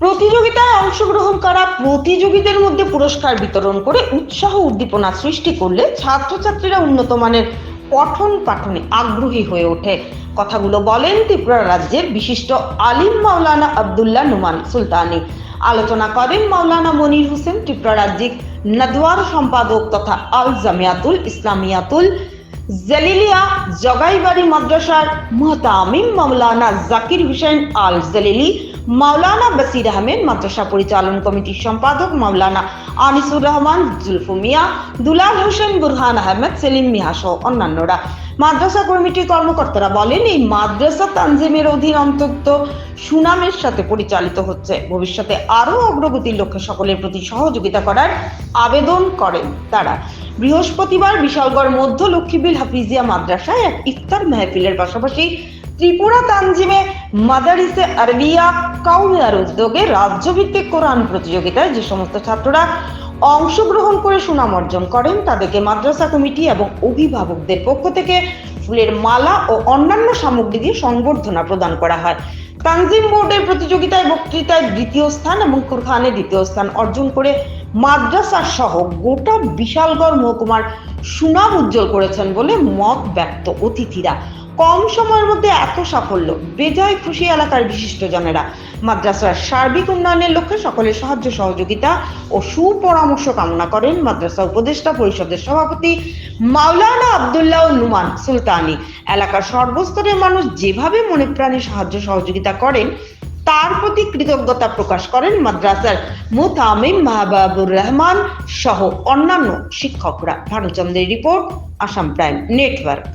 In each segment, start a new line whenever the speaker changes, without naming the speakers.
প্রতিযোগিতায় অংশগ্রহণ করা প্রতিযোগীদের মধ্যে পুরস্কার বিতরণ করে উৎসাহ উদ্দীপনা সৃষ্টি করলে ছাত্রছাত্রীরা উন্নত মানের পঠন পাঠনে আগ্রহী হয়ে ওঠে। কথাগুলো বলেন ত্রিপুরা রাজ্যের বিশিষ্ট আলিম মাওলানা আবদুল্লাহ নুমান সুলতানি। আলোচনা করেন মাওলানা মনির হোসেন, ত্রিপুরা রাজ্যিক নদওয়ার সম্পাদক তথা আল জামিয়াতুল ইসলামিয়াতুল জালিলিয়া জগাইবাড়ি মাদ্রাসার মুহতামিম মাওলানা জাকির হুসেন আল জালিলি মাওলানা বসির আহমেদ, মাদ্রাসা পরিচালন কমিটির সম্পাদক মাওলানা আনিসুর রহমান, জুলফু মিয়া, দুলাল হোসেন, বুরহান আহমেদ, সেলিম মিয়া সহ অন্যান্যরা। মাদ্রাসা কমিটির কর্মকর্তারা বলেন, এই মাদ্রাসা তানজিমের অধীন অন্তত সুনামের সাথে পরিচালিত হচ্ছে। ভবিষ্যতে আরও অগ্রগতির লক্ষ্যে সকলের প্রতি সহযোগিতা করার আবেদন করেন তারা। বৃহস্পতিবার বিশালগড় মধ্য লক্ষ্মীবিল হাফিজিয়া মাদ্রাসায় এক ইফতার মেহফিলের পাশাপাশি ত্রিপুরা তানজিমে মাদারিসে আরবিয়া কাউমিয়ার উদ্যোগে রাজ্যভিত্তিক কোরআন প্রতিযোগিতায় যে সমস্ত ছাত্ররা অংশগ্রহণ করে সুনাম অর্জন করেন, তাদেরকে মাদ্রাসা কমিটি এবং অভিভাবকদের পক্ষ থেকে ফুলের মালা ও অন্যান্য সামগ্রী দিয়ে সংবর্ধনা প্রদান করা হয়। তানজিম বোর্ডের প্রতিযোগিতায় বক্তৃতায় দ্বিতীয় স্থান এবং কোরখানে দ্বিতীয় স্থান অর্জন করে মাদ্রাসা সহ গোটা বিশালগড় মহকুমার সুনাম উজ্জ্বল করেছেন বলে মত ব্যক্ত অতিথিরা। কম সময়ের মধ্যে এত সাফল্য। বেজায় খুশি এলাকার বিশিষ্টজনেরা। মাদ্রাসার সার্বিক উন্নয়নের লক্ষ্যে সকলের সাহায্য, সহযোগিতা ও সুপরামর্শ কামনা করেন মাদ্রাসা উপদেষ্টা পরিষদের সভাপতি মাওলানা আবদুল্লাহ নুমান সুলতানি। এলাকার সর্বস্তরের মানুষ যেভাবে মনে প্রাণে সাহায্য, সহযোগিতা করেন, তার প্রতি কৃতজ্ঞতা প্রকাশ করেন মাদ্রাসার মুতামিম মাহবাবুর রহমান সহ অন্যান্য শিক্ষকরা। ভানুচন্দ্রের রিপোর্ট, আসাম প্রাইম নেটওয়ার্ক।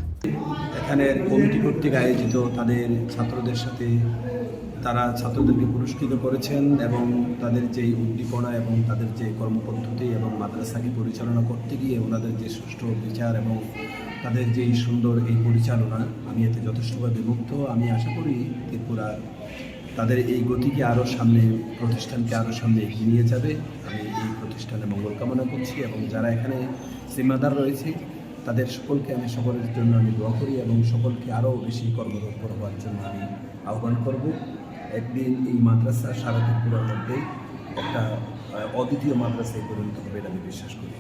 এখানের কমিটি কর্তৃক আয়োজিত তাদের ছাত্রদের সাথে তারা ছাত্রদেরকে পুরস্কৃত করেছেন এবং তাদের যেই উদ্দীপনা এবং তাদের যে কর্মপদ্ধতি এবং মাদ্রাসাকে পরিচালনা করতে গিয়ে ওনাদের যে সুষ্ঠু বিচার এবং তাদের যেই সুন্দর এই পরিচালনা, আমি এতে যথেষ্টভাবে মুগ্ধ। আমি আশা করি ত্রিপুরা তাদের এই গতিকে আরও সামনে, প্রতিষ্ঠানকে আরও সামনে এগিয়ে নিয়ে যাবে। আমি এই প্রতিষ্ঠানে মঙ্গল কামনা করছি এবং যারা এখানে জিম্মাদার রয়েছে তাদের সকলকে আমি সকলের জন্য আমি দোয়া করি এবং সকলকে আরও বেশি কর্মতৎপর হওয়ার জন্য আমি আহ্বান করব। একদিন এই মাদ্রাসা সারা ত্রিপুরার মধ্যে একটা অদ্বিতীয় মাদ্রাসায় পরিণত হবে এটা আমি বিশ্বাস করি।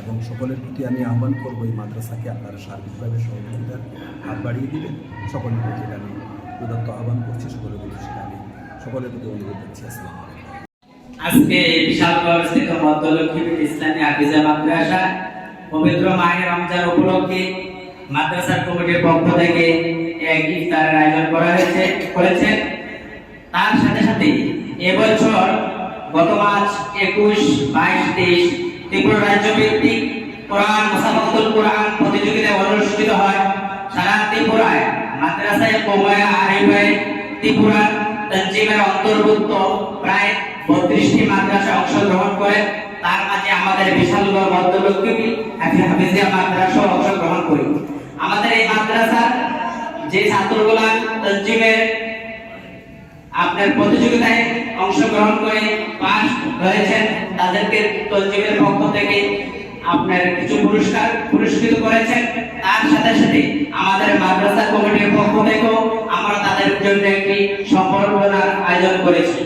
এবং সকলের প্রতি আমি আহ্বান করব এই মাদ্রাসাকে আপনারা সার্বিকভাবে সহযোগিতার হাত বাড়িয়ে দিবেন। সকলের প্রতি আমি উদাত্ত আহ্বান করছি, সকলের প্রতি আমি, সকলের প্রতি অনুরোধ করছি। আসসালামু
আজকে বিশালগড় স্থিত মধ্যলক্ষ্মী ইসলামী হাফিজা মাদ্রাসা পবিত্র মাহে রমজান উপলক্ষে মাদ্রাসার কমিটির পক্ষ থেকে এক ইফতারের আয়োজন করা হয়েছে করেছেন তার সাথে সাথে এবছর গত মাস একুশ, বাইশ, তেইশ ত্রিপুরা রাজ্য ভিত্তিক কোরআন মুসাফাতুল কোরআন প্রতিযোগিতা অনুষ্ঠিত হয়। সারা ত্রিপুরায় মাদ্রাসায় কৌমায়া আরিফায় ত্রিপুরা তঞ্জিমের অন্তর্ভুক্ত প্রায় বত্রিশটি মাদ্রাসা অংশগ্রহণ করে। তার মাঝে আমাদের বিশালগড় মধ্যলক্ষ্মী হাফিজিয়া মাদ্রাসা অংশগ্রহণ করি। আমাদের এই মাদ্রাসার যে ছাত্রগুলা তঞ্জিমের আপনার প্রতিযোগিতায় অংশগ্রহণ করে পাস হয়েছেন তাদেরকে তঞ্জিমের পক্ষ থেকে আপনার কিছু পুরস্কার পুরস্কৃত করেছেন। তার সাথে সাথে আমাদের মাদ্রাসা কমিটির পক্ষ থেকেও আমরা তাদের জন্য একটি সম্বর্ধনার আয়োজন করেছি।